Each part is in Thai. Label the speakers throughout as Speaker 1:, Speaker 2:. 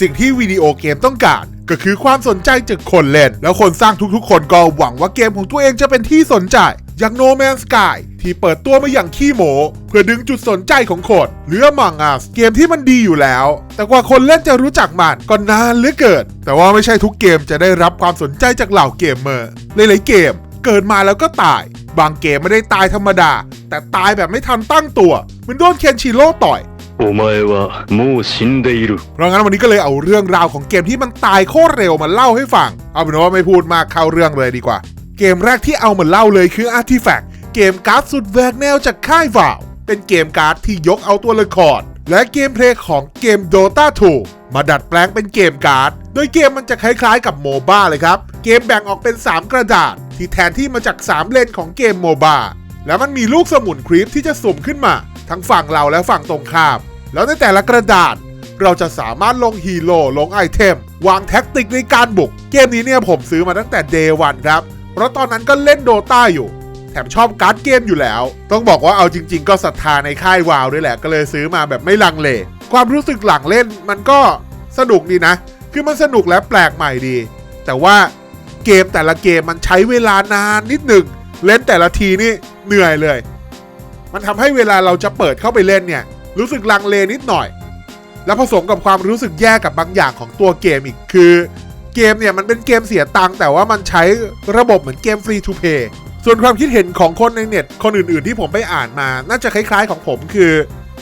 Speaker 1: สิ่งที่วิดีโอเกมต้องการ ก็คือความสนใจจากคนเล่น แล้วคนสร้างทุกๆ คนก็หวังว่าเกมของตัวเองจะเป็นที่สนใจ อย่าง No Man's Sky ที่เปิดตัวมาอย่างขี้โมเพื่อดึงจุดสนใจของคนหรือ Among Us เกมที่มันดีอยู่แล้ว แต่กว่าคนเล่นจะรู้จักมันก็นานเหลือเกิน แต่ว่าไม่ใช่ทุกเกมจะได้รับความสนใจจากเหล่าเกมเมอร์หลายๆเกม เกิดมาแล้วก็ตาย บางเกมไม่ได้ตายธรรมดา แต่ตายแบบไม่ทันตั้งตัว เหมือนโดนเคนชิโร่ต่อย
Speaker 2: โอเมวะมูชิน
Speaker 1: เดรุเรางั้นวันนี้ก็เลยเอาเรื่องราวของเกมที่มันตายโคตรเร็วมาเล่าให้ฟัง เอาเป็นว่าไม่พูดมากเข้าเรื่องเลยดีกว่า เกมแรกที่เอามาเล่าเลยคือ Artifact เกมการ์ดสุดแหวกแนวจากค่ายวาว เป็นเกมการ์ดที่ยกเอาตัวละครและเกมเพลย์ของเกม Dota 2 มาดัดแปลงเป็นเกมการ์ด โดยเกมมันจะคล้ายๆกับโมบ้าเลยครับ เกมแบ่งออกเป็น 3 กระดาษ ที่แทนที่มาจาก 3 เลนของเกมโมบ้าแล้วมันมีลูกสมุนครีปที่จะสุ่มขึ้นมา ทั้งฝั่งเราและฝั่งตรงข้าม แล้วในแต่ละกระดาษ เราจะสามารถลงฮีโร่ลงไอเทม วางแท็กติกในการบุก เกมนี้เนี่ยผมซื้อมาตั้งแต่เดวันครับ เพราะตอนนั้นก็เล่นโดตาอยู่ แถมชอบการ์ดเกมอยู่แล้ว ต้องบอกว่าเอาจริง ๆ ก็ศรัทธาในค่ายวาวด้วยแหละ ก็เลยซื้อมาแบบไม่ลังเล ความรู้สึกหลังเล่นมันก็สนุกดีนะ คือมันสนุกและแปลกใหม่ดี แต่ว่าเกมแต่ละเกมมันใช้เวลานานนิดหนึ่งเล่นแต่ละทีนี่เหนื่อยเลย มันทำให้เวลาเราจะเปิดเข้าไปเล่นเนี่ย รู้สึกลังเลนิดหน่อย แล้วผสมกับความรู้สึกแย่กับบางอย่างของตัวเกมอีกคือ เกมเนี่ยมันเป็นเกมเสียตังค์แต่ว่ามันใช้ระบบเหมือนเกมฟรีทูเพย์ส่วนความคิดเห็นของคนในเน็ตคนอื่นๆ ที่ผมไปอ่านมา น่าจะคล้ายๆของผมคือ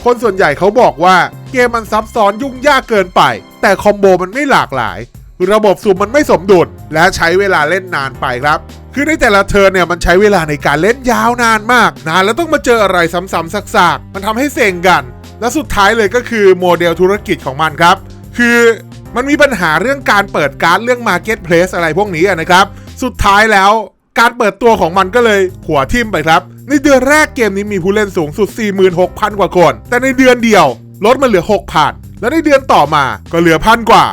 Speaker 1: คนส่วนใหญ่เขาบอกว่าเกมมันซับซ้อนยุ่งยากเกินไป แต่คอมโบมันไม่หลากหลาย ระบบสุ่มมันไม่สมดุลและใช้เวลาเล่นนานไปครับคือในแต่ละเทิร์นเนี่ยมันใช้เวลาในการเล่นยาวนานมาก นานแล้วต้องมาเจออะไรซ้ำๆซากๆ มันทำให้เซ็งกัน และสุดท้ายเลยก็คือโมเดลธุรกิจของมันครับ คือมันมีปัญหาเรื่องการเปิดการ์ดเรื่อง Marketplace อะไรพวกนี้นะครับ สุดท้ายแล้วการเปิดตัวของมันก็เลยหัวทิ่มไปครับ ในเดือนแรกเกมนี้มีผู้เล่นสูงสุด 46,000 กว่าคน แต่ในเดือนเดียวลดมาเหลือ 6,000 แล้วในเดือนต่อมาก็เหลือพันกว่า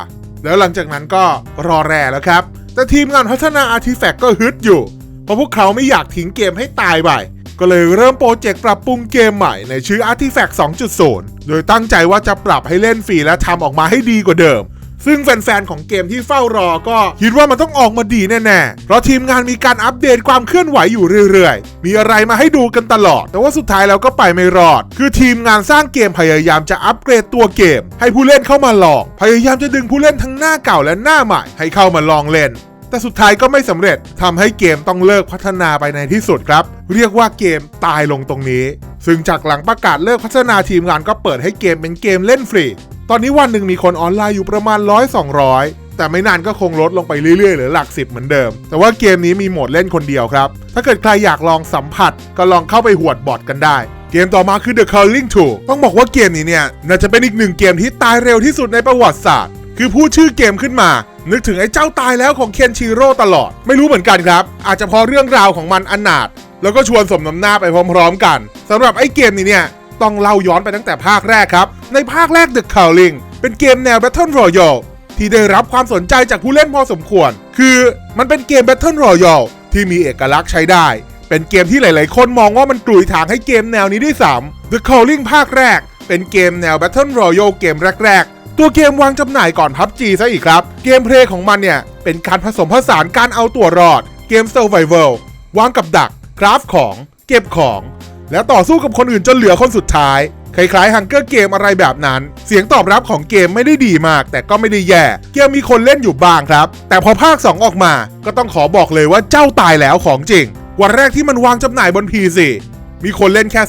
Speaker 1: แล้วหลังจากนั้นก็รอแร่แล้วครับ แต่ทีมงานพัฒนา Artifact ก็ฮึดอยู่ เพราะพวกเขาไม่อยากทิ้งเกมให้ตายไป ก็เลยเริ่มโปรเจกต์ปรับปรุงเกมใหม่ในชื่อ Artifact 2.0 โดยตั้งใจว่าจะปรับให้เล่นฟรีและทำออกมาให้ดีกว่าเดิม ซึ่งแฟนๆของเกมที่เฝ้ารอก็คิดว่ามันต้องออกมาดีแน่ๆ เพราะทีมงานมีการอัปเดตความเคลื่อนไหวอยู่เรื่อยๆ มีอะไรมาให้ดูกันตลอด แต่ว่าสุดท้ายแล้วก็ไปไม่รอด คือทีมงานสร้างเกมพยายามจะอัปเกรดตัวเกม ให้ผู้เล่นเข้ามาลอง พยายามจะดึงผู้เล่นทั้งหน้าเก่าและหน้าใหม่ให้เข้ามาลองเล่น แต่สุดท้ายก็ไม่สำเร็จทำให้เกมต้องเลิกพัฒนาไปในที่สุดครับ เรียกว่าเกมตายลงตรงนี้ ซึ่งจากหลังประกาศเลิกพัฒนาทีมงานก็เปิดให้เกมเป็นเกมเล่นฟรี ตอนนี้วันหนึ่งมีคนออนไลน์อยู่ประมาณ100 200แต่ไม่นานก็คงลดลงไปเรื่อยๆเหลือหลักสิบเหมือนเดิม แต่ว่าเกมนี้มีโหมดเล่นคนเดียวครับ ถ้าเกิดใครอยากลองสัมผัสก็ลองเข้าไปหวดบอทกันได้ เกมต่อมาคือ The Calling 2 ต้องบอกว่าเกมนี้เนี่ย น่าจะเป็นอีกหนึ่งเกมที่ตายเร็วที่สุดในประวัติศาสตร์ คือพูดชื่อเกมขึ้นมา นึกถึงไอ้เจ้าตายแล้วของเคนชิโร่ตลอด ไม่รู้เหมือนกันครับ อาจจะเพราะเรื่องราวของมันอนาถแล้วก็ชวนสมน้ำหน้าไปพร้อมๆกันสำหรับไอ้เกมนี้เนี่ยต้องเล่าย้อนไปตั้งแต่ภาคแรกครับ ในภาคแรก The Calling เป็นเกมแนว Battle Royale ที่ได้รับความสนใจจากผู้เล่นพอสมควร คือมันเป็นเกม Battle Royale ที่มีเอกลักษณ์ใช้ได้ เป็นเกมที่หลายๆ คนมองว่ามันกลุยทางให้เกมแนวนี้ด้วยซ้ำ The Calling ภาคแรก เป็นเกมแนว Battle Royale เกมแรก ตัวเกมวางจำหน่ายก่อน PUBG ซะอีกครับ เกมเพลย์ของมันเนี่ย เป็นการผสมผสานการเอาตัวรอด เกม Survival วางกับดักคราฟของ เก็บของ แล้วต่อสู้กับคนอื่นจนเหลือคนสุดท้าย คล้ายๆฮังเกอร์เกมอะไรแบบนั้น เสียงตอบรับของเกมไม่ได้ดีมาก แต่ก็ไม่ได้แย่ เกมมีคนเล่นอยู่บ้างครับ แต่พอภาค 2 ออกมา ก็ต้องขอบอกเลยว่าเจ้าตายแล้วของจริง วันแรกที่มันวางจำหน่ายบน PC มีคนเล่นแค่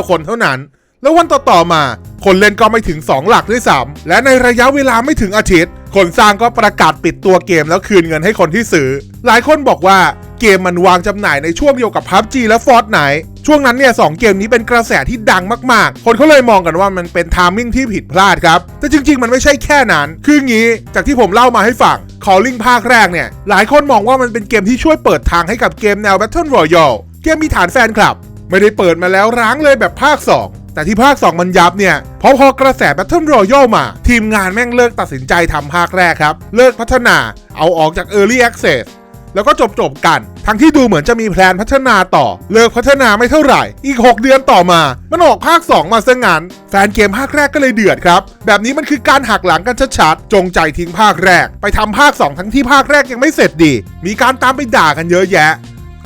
Speaker 1: 249 คนเท่านั้น แล้ววันต่อๆมา คนเล่นก็ไม่ถึง 2 หลักด้วยซ้ำและในระยะเวลาไม่ถึงอาทิตย์ คนสร้างก็ประกาศปิดตัวเกมแล้วคืนเงินให้คนที่ซื้อ หลายคนบอกว่าเกมมันวางจำหน่ายในช่วงเดียวกับ PUBG และ Fortnite ช่วงนั้นเนี่ยสองเกมนี้เป็นกระแสที่ดังมากๆ คนเขาเลยมองกันว่ามันเป็นทามมิ่งที่ผิดพลาดครับ แต่จริงๆ มันไม่ใช่แค่นั้น คืองี้จากที่ผมเล่ามาให้ฟัง Calling ภาคแรกเนี่ย หลายคนมองว่ามันเป็นเกมที่ช่วยเปิดทางให้กับเกมแนว Battle Royale เกมมีฐานแฟนคลับ ไม่ได้เปิดมาแล้วร้างเลยแบบภาค 2 แต่ที่ภาค 2 มันยับเนี่ย เพราะพอกระแส Battle Royale มา ทีมงานแม่งเลิกตัดสินใจทำภาคแรกครับ เลิกพัฒนาเอาออกจาก Early Access แล้วก็จบจบกัน ทั้งที่ดูเหมือนจะมีแพลนพัฒนาต่อ เลิกพัฒนาไม่เท่าไหร่ อีก 6 เดือนต่อมา มันออกภาค 2 มาซะงั้นแฟนเกมภาคแรกก็เลยเดือดครับ แบบนี้มันคือการหักหลังกันชัดๆ จงใจทิ้งภาคแรก ไปทำภาค 2 ทั้งที่ภาคแรกยังไม่เสร็จดี มีการตามไปด่ากันเยอะแยะ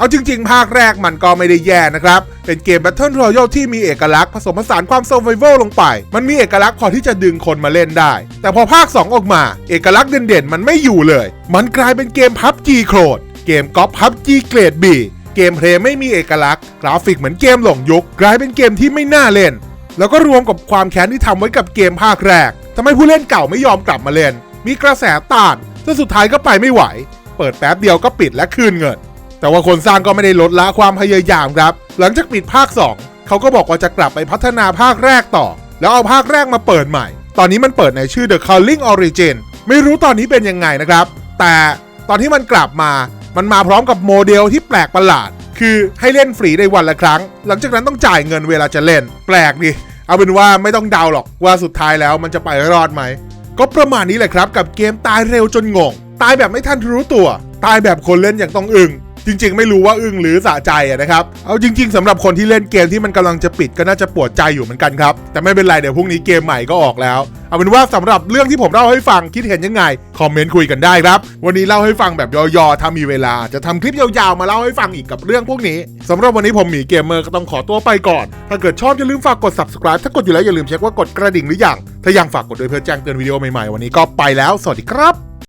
Speaker 1: เอาจริงๆ ภาคแรกมันก็ไม่ได้แย่นะครับ เป็นเกม Battle Royale ที่มีเอกลักษณ์ผสมผสานความ Survival ลงไป มันมีเอกลักษณ์พอที่จะดึงคนมาเล่นได้ แต่พอภาค 2 ออกมา เอกลักษณ์เด่นๆ มันไม่อยู่เลย มันกลายเป็นเกม PUBG โครด เกมก๊อป PUBG เกรด B เกมเพลย์ไม่มีเอกลักษณ์ กราฟิกเหมือนเกมหลงยุค กลายเป็นเกมที่ไม่น่าเล่น แล้วก็รวมกับความแค้นที่ทำไว้กับเกมภาคแรกทำให้ผู้เล่นเก่าไม่ยอมกลับมาเล่น มีกระแสต้านจนสุดท้ายก็ไปไม่ไหว เปิดแป๊บเดียวก็ปิดและคืนเงิน แต่ว่าคนสร้างก็ไม่ได้ลดละความพยายามครับ หลังจากปิดภาค 2 เขาก็บอกว่าจะกลับไปพัฒนาภาคแรกต่อ แล้วเอาภาคแรกมาเปิดใหม่ ตอนนี้มันเปิดในชื่อ The Calling Origin ไม่รู้ตอนนี้เป็นยังไงนะครับ แต่ตอนที่มันกลับมา มันมาพร้อมกับโมเดลที่แปลกประหลาด คือให้เล่นฟรีได้วันละครั้ง หลังจากนั้นต้องจ่ายเงินเวลาจะเล่น แปลกดิ เอาเป็นว่าไม่ต้องเดาหรอกว่าสุดท้ายแล้วมันจะไปรอดไหม ก็ประมาณนี้แหละครับกับเกมตายเร็วจนงง ตายแบบไม่ทันรู้ตัว ตายแบบคนเล่นอย่างต้องอึ้ง จริง ๆ ไม่รู้ว่าอึ้งหรือสะใจะนะครับ เอาจริง ๆสำหรับคนที่เล่นเกมที่มันกำลังจะปิดก็น่าจะปวดใจอยู่เหมือนกันครับ แต่ไม่เป็นไรเดี๋ยวพรุ่งนี้เกมใหม่ก็ออกแล้ว เอาเป็นว่าสำหรับเรื่องที่ผมเล่าให้ฟังคิดเห็นยังไง คอมเมนต์คุยกันได้ครับ วันนี้เล่าให้ฟังแบบย่อๆถ้ามีเวลาจะทำคลิปยาวๆมาเล่าให้ฟังอีกกับเรื่องพวกนี้สำหรับวันนี้ผมหมีเกมเมอร์ก็ต้องขอตัวไปก่อน ถ้าเกิดชอบอย่าลืมฝากกด subscribe ถ้ากดอยู่แล้วอย่าลืมเช็คว่ากดกระดิ่งหรือยังถ้ายังฝากกดด้วยเพื่อแจ้งเตือนวิดีโอใหม่ๆวันนี้ก็ไปแล้ว สวัสดีครับ